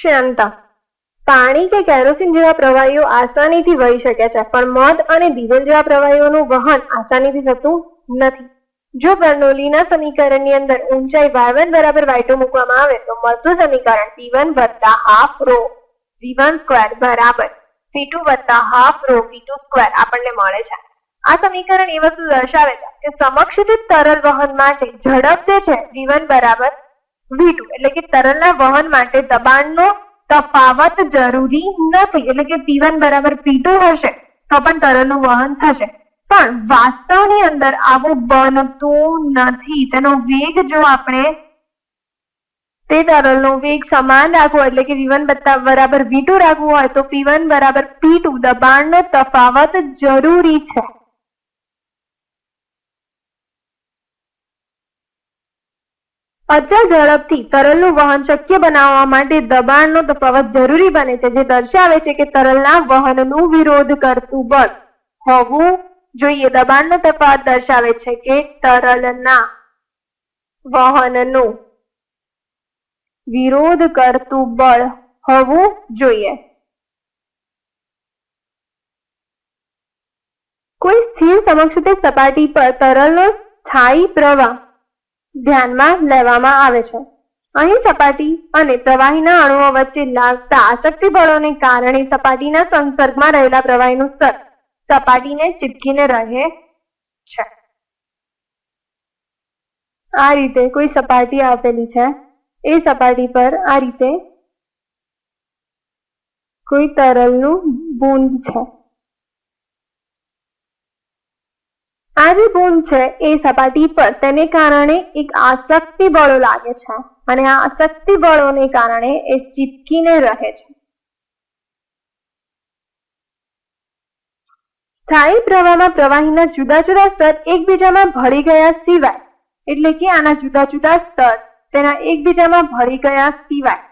શ્યામતા પાણી કે કેરોસીન જેવા પ્રવાહીઓ આસાનીથી વહી શકે છે, પણ મધ અને ડીઝલ જેવા પ્રવાહીઓનું વહન આસાનીથી થતું નથી. જો બર્નોલીના સમીકરણની અંદર ઊંચાઈ y1 બરાબર y2 મૂકવામાં આવે, તો મળતું સમીકરણ p1 વત્તા હાફ રો v1 સ્ક્વેર બરાબર. p2 વત્તા હાફ રો v2 સ્ક્વેર આપણને મળે છે. આ સમીકરણ એ વસ્તુ દર્શાવે છે કે સમક્ષિત તરલ વહન માટે ઝડપ જે છે v1 બરાબર v2 એટલે કે તરલના વહન માટે દબાણનો તફાવત જરૂરી નથી. એટલે કે p1 બરાબર p2 હશે, તો પણ તરલનું વહન થશે. પણ વાસ્તવની અંદર આવું બનતું નથી. તેનો વેગ જો આપણે તે તરલનો વેગ સમાન રાખવો, એટલે કે v1 બરાબર v2 રાખવું હોય, તો પીવન બરાબર p2 દબાણનો તફાવત જરૂરી છે. અચળ ઝડપથી તરલનું વહન શક્ય બનાવવા માટે દબાણનો તફાવત જરૂરી બને છે, જે દર્શાવે છે કે તરલના વહનનું વિરોધ કરતું બળ હોવું જોઈએ. દબાણનો તફાવત દર્શાવે છે કે તરલના વહનનું વિરોધ કરતું બળ હોવું જોઈએ. કોઈ સ્થિર સમક્ષ સપાટી પર તરલનો સ્થાયી પ્રવાહ ધ્યાનમાં લેવામાં આવે છે. અહીં સપાટી અને પ્રવાહીના અણુઓ વચ્ચે લાગતા આસક્તિ બળોને કારણે સપાટીના સંસર્ગમાં રહેલા પ્રવાહીનું સ્તર સપાટીને ચીપકીને રહે છે. આ રીતે કોઈ સપાટી આપેલી છે. એ સપાટી પર આ રીતે કોઈ તરલનું બૂંદ છે. આ જે છે એ સપાટી પર તેને કારણે એક આસક્તિ બળો લાગે છે. અને આ આસક્તિ બળોને કારણે એ ચીપકીને રહે છે. સ્થાયી પ્રવાહમાં પ્રવાહીના જુદા જુદા સ્તર એકબીજામાં ભળી ગયા સિવાય, એટલે કે આના જુદા જુદા સ્તર તેના એકબીજામાં ભળી ગયા સિવાય.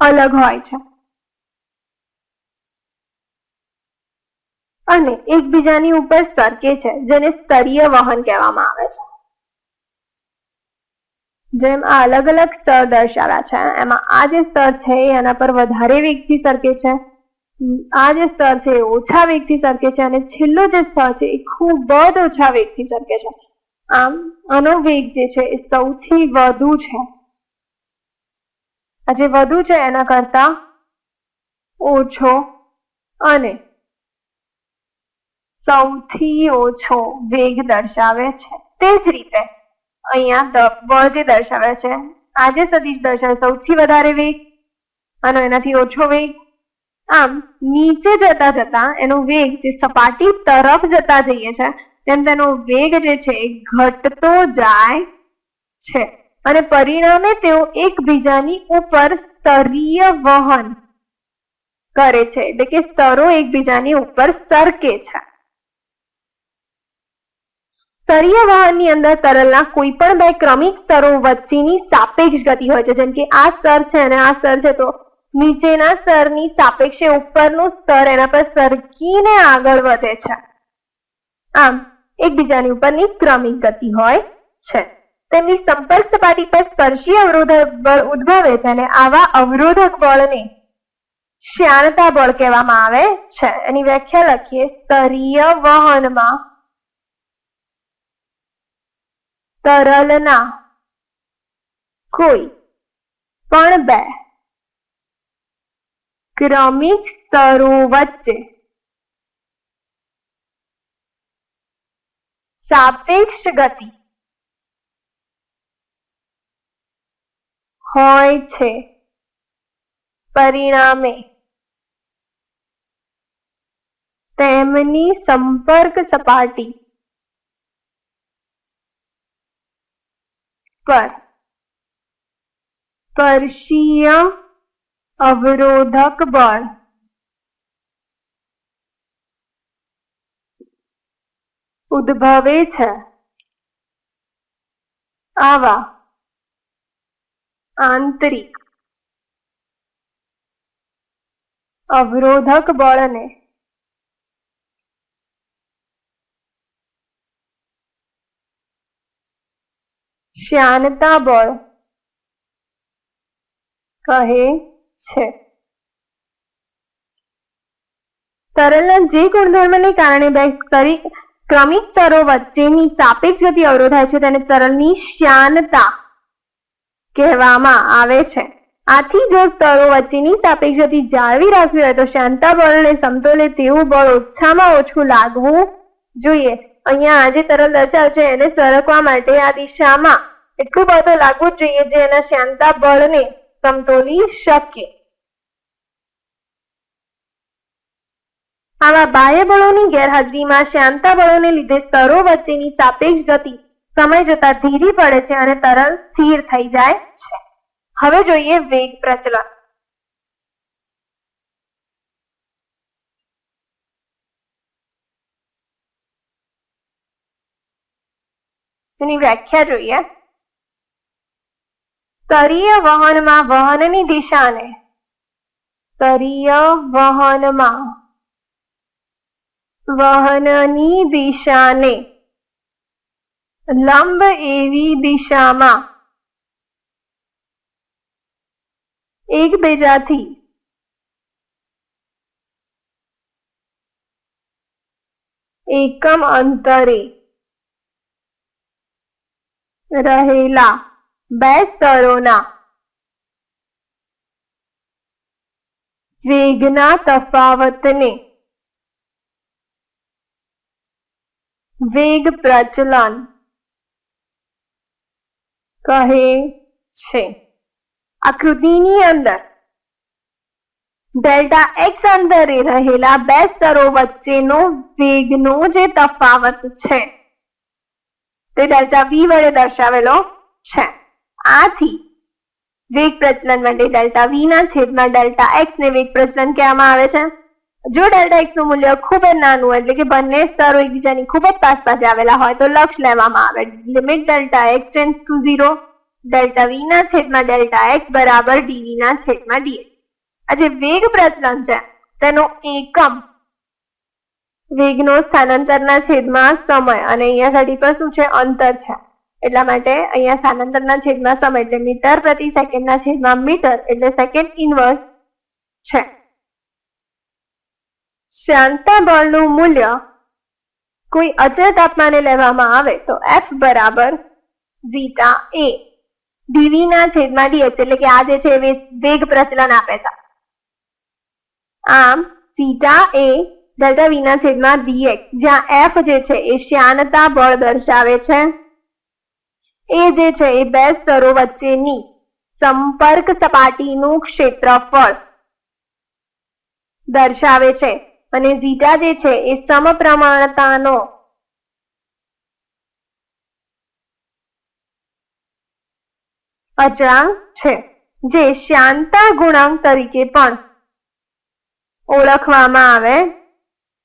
અલગ હોય છે. અને એકબીજાની ઉપર સરકે છે, જેને સ્તરીય વહન કહેવામાં આવે છે. જેમ આ અલગ અલગ સ્તર દર્શાવ્યા છે, એમાં આ જે સ્તર છે એના પર વધારે વેગથી સરકે છે, આ જે સ્તર છે એ ઓછા વેગથી સરકે છે, અને છેલ્લો જે સ્તર છે એ ખૂબ જ ઓછા વેગથી સરકે છે. આમ, આનો વેગ જે છે એ સૌથી વધુ છે. આ જે વધુ છે એના કરતા ઓછો અને સૌથી ઓછો વેગ દર્શાવે છે. તે જ રીતે અહીંયા બળ જે દર્શાવે છે આ જે સદિશ દર્શાવે સૌથી વધારે વેગ અને એનાથી ઓછો વેગ. આમ, નીચે જતા જતા એનો વેગ જે સપાટી તરફ જતા જઈએ છે, તેમ તેનો વેગ જે છે એ ઘટતો જાય છે. અને પરિણામે તેઓ એકબીજાની ઉપર સ્તરીય વહન કરે છે. એટલે કે સ્તરો એકબીજાની ઉપર સરકે છે. સ્તરીય વાહનની અંદર તરલના કોઈ પણ બે ક્રમિક સ્તરો વચ્ચેની સાપેક્ષ ગતિ હોય છે. જેમ કે આ સ્તર છે અને આ સ્તર છે, તો નીચેના સ્તરની સાપેક્ષે ઉપરનું સ્તર એના પર સરકીને આગળ વધે છે. આમ, એકબીજાની ઉપરની ક્રમિક ગતિ હોય છે. તેમની સંપર્ક સપાટી પર સ્પર્શી અવરોધક બળ ઉદ્ભવે છે અને આવા અવરોધક બળને શ્યાનતા બળ કહેવામાં આવે છે. એની વ્યાખ્યા લખીએ, સ્તરીય વહનમાં તરલના કોઈ પણ બે. ક્રમિક સ્તરો વચ્ચે. સાપેક્ષ ગતિ. હોય છે. પરિણામે. તેમની સંપર્ક સપાટી. પર સ્પર્શીય અવરોધક બળ ઉદ્ભવે છે આવા આંતરિક અવરોધક બળને શ્યાનતા બળ કહે છે. તરલના જે ગુણધર્મને કારણે બે ક્રમિક સ્તરો વચ્ચેની સાપેક્ષ ગતિ અવરોધાય છે તેને તરલની શ્યાનતા કહેવામાં આવે છે. આથી જો સ્તરો વચ્ચેની સાપેક્ષ ગતિ જાળવી રાખવી હોય તો શાંતા બળને સમતોલે તેવું બળ ઓછામાં ઓછું લાગવું જોઈએ. અહીંયા આજે તરલ દર્શાવ છે એને સરકવા માટે આ દિશામાં એટલું બધું લાગવું જોઈએ જે એના શાંતા બળને સમતોલી શકે. આવા બાહ્ય બળોની ગેરહાજરીમાં શાંતા બળોને લીધે સ્તરો વચ્ચેની સાપેક્ષ ગતિ સમય જતા ધીરી પડે છે અને તરલ સ્થિર થઈ જાય છે. હવે જોઈએ વેગ પ્રચલન. તેની વ્યાખ્યા જોઈએ. સ્તરીય વહનમાં વહનની દિશાને. સ્તરીય વહનમાં વહનની દિશાને. લંબ એવી દિશામાં. એકબીજાથી. એકમ અંતરે. રહેલા. બે સ્તરોના વેગના તફાવતને. વેગ પ્રચલન. કહે છે. આકૃતિની અંદર ડેલ્ટા એક્સ અંતરે રહેલા બે સ્તરો વચ્ચેનો વેગનો જે તફાવત છે તે ડેલ્ટા વી વડે દર્શાવેલો છે. આથી વેગ પ્રચલન માટે ડેલ્ટા વી ના છેદમાં ડેલ્ટા એક્સ ને વેગ પ્રચલન કહેવામાં આવે છે. જો ડેલ્ટા એક્સનું મૂલ્ય ખૂબ જ નાનું એટલે કે બંને સ્તરો એકબીજાની ખૂબ જ પાસ પાસે આવેલા હોય તો લક્ષ લેવામાં આવે. Limit delta x tends to zero delta v ના છેદમાં ડેલ્ટા એક્સ બરાબર ડીવી ના છેદમાં ડીએ આ જે વેગ પ્રચલન છે, તેનો એકમ વેગનો સ્થાનાંતરના છેદમાં સમય અને અહીંયા ઘડી પર શું છે? અંતર છે. એટલા માટે અહીંયા સ્થાનાંતરના છેદમાં સમય એટલે મીટર પ્રતિ સેકન્ડના છેદમાં મીટર એટલે સેકન્ડ ઇનવર્સ છે. શાંતા બળનું મૂલ્ય કોઈ અચળ તાપમાને લેવામાં આવે તો એફ બરાબર ઝીટા એ ડીવી ના છેદમાં ડીએચ એટલે કે આ જે છે એ વેગ પ્રચલન આપે છે. આમ સીટા એ ડેલ્ટા વી ના છેદમાં ડીએક્સ જ્યાં એફ જે છે એ શ્યાનતા બળ દર્શાવે છે. એ જે છે એ બે સ્તરો વચ્ચેની સંપર્ક સપાટીનું ક્ષેત્રફળ દર્શાવે છે. અને ઝીટા જે છે એ સમપ્રમાણતાનો અચળાંક છે, જે શાંતા ગુણાંક તરીકે પણ ઓળખવામાં આવે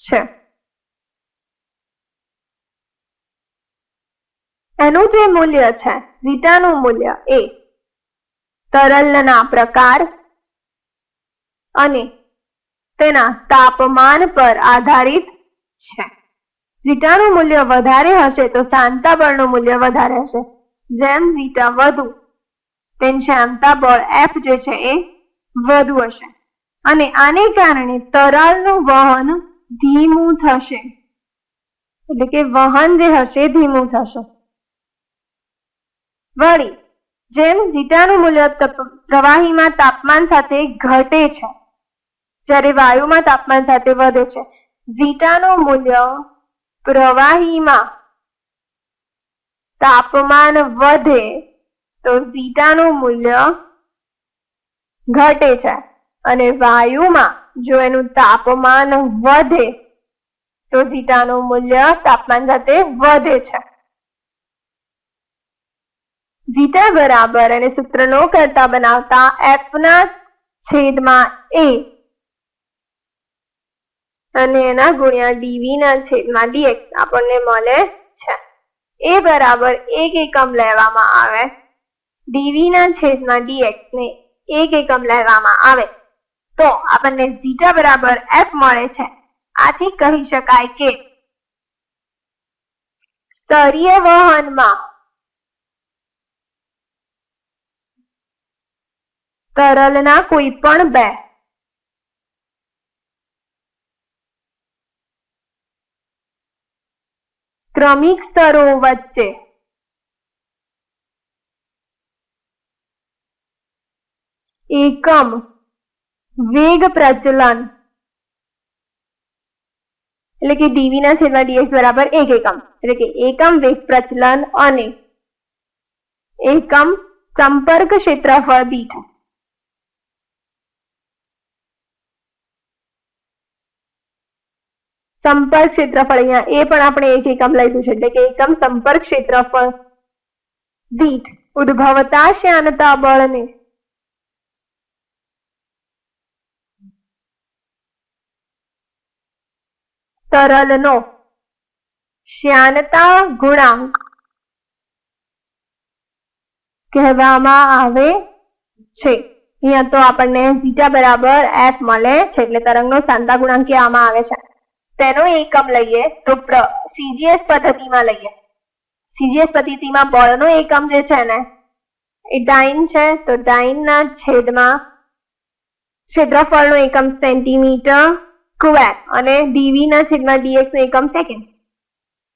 છે. એનું જે મૂલ્ય છે, ઝીટાનું મૂલ્ય એ તરલના પ્રકાર અને તેના તાપમાન પર આધારિત છે. ઝીટાનું મૂલ્ય વધારે હશે તો શાંતા બળનું મૂલ્ય વધારે હશે. જેમ ઝીટા વધુ, તેમ શાંતા બળ એફ જે છે એ વધુ હશે. અને આને કારણે તરલનું વહન ધીમું થશે. એટલે કે વહન જે હશે ધીમું થશે. વળી, જેમ ઝીટાનું મૂલ્ય પ્રવાહીમાં તાપમાન સાથે ઘટે છે, જ્યારે વાયુમાં તાપમાન સાથે વધે છે, ઝીટાનું મૂલ્ય પ્રવાહીમાં તાપમાન વધે, તો ઝીટાનું મૂલ્ય ઘટે છે, અને વાયુમાં જો એનું તાપમાન વધે, તો ઝીટાનું મૂલ્ય તાપમાન સાથે વધે છે. ઝીટા બરાબર અને સૂત્રનો કરતા બનાવતા એફ છેદમાં એ અને એના ગુણ્યા ડીવી ના છેદમાં ડીએક્સ આપણને મળે છે. એ બરાબર એક એકમ લેવામાં આવે. ડીવી ના છેદમાં ડીએક્સ ને એક એકમ લેવામાં આવે. તો આપણને ઝીટા બરાબર એફ મળે છે. આથી કહી શકાય કે સ્તરીય વહનમાં તરલના કોઈ પણ બે. ક્રમિક સ્તરો વચ્ચે. એકમ. વેગ પ્રચલન. એટલે કે ડીવી ના છેદમાં ડીએક્સ બરાબર એક એકમ. એટલે કે એકમ વેગ પ્રચલન અને એકમ સંપર્ક ક્ષેત્રફળ દીઠ સંપર્ક ક્ષેત્રફળ અહીંયા, એ પણ આપણે એક એકમ લઈશું છે. એટલે કે એકમ સંપર્ક ક્ષેત્રફળ દીઠ ઉદ્ભવતા શ્યાનતા બળને તરલનો શ્યાનતા ગુણાંક કહેવામાં આવે છે. અહીંયા તો આપણને બીજા બરાબર એફ મળે છે, એટલે તરંગનો શાંતા ગુણાંક કહેવામાં આવે છે. તેનો એકમ લઈએ તો સીજીએસ પદ્ધતિમાં લઈએ. સીજીએસ પદ્ધતિમાં બળનો એકમ જે છે ને, એ ડાઇન છે, તો ડાઇનના છેદમાં ક્ષેત્રફળનો એકમ સેન્ટીમીટર સ્ક્વેર અને ડીવીના છેદમાં ડીએક્સ નો એકમ સેકન્ડ.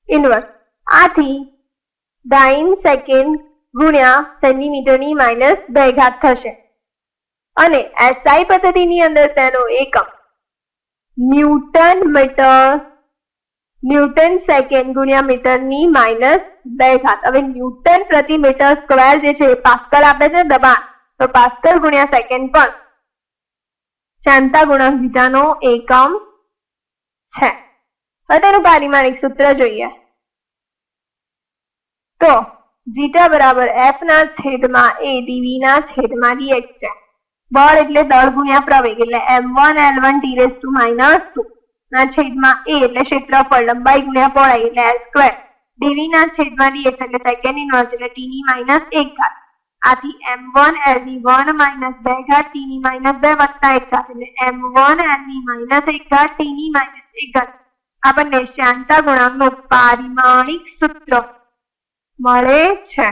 ઇન્વર્સ આથી ડાઇન સેકન્ડ ગુણ્યા સેન્ટીમીટરની માઇનસ બે ઘાત થશે. અને એસઆઈ પદ્ધતિની અંદર તેનો એકમ ન્યૂટન મીટર, ન્યૂટન સેકન્ડ ગુણ્યા મીટરની માઇનસ બે ઘાત. હવે ન્યૂટન પ્રતિ મીટર સ્ક્વેર જે છે પાસ્કલ આપે છે દબાણ. તો પાસ્કલ ગુણ્યા સેકન્ડ પણ શાંતા ગુણાંક બીજાનો એકમ છે. હવે તેનું પારિમાણિક સૂત્ર જોઈએ. તો જીટા બરાબર એફ ના છેદમાં એ ડીવી ના છેદમાં ડીએક્સ છે. બળ એટલે દળ ગુણ્યા પ્રવેગ એટલે M one L one T raise to minus two ના છેદમાં એ એટલે ક્ષેત્રફળ લંબાઈ ગુણ્યા પહોળાઈ એટલે એલ સ્ક્વેર ડીવી ના છેદમાં ડી એટલે સેકન્ડ ઇનવર્સ એટલે ટી ની માઇનસ એક ઘાત. આથી એમ વન એલની વન માઇનસ બે ઘાત ટી ની માઇનસ બે વત્તા એક ઘાત એટલે એમ વન એલની માઇનસ એક ઘાત ટી ની માઇનસ એક ઘાત. આપણને શાંતા ગુણાંકનું પારિમાણિક સૂત્ર મળે છે.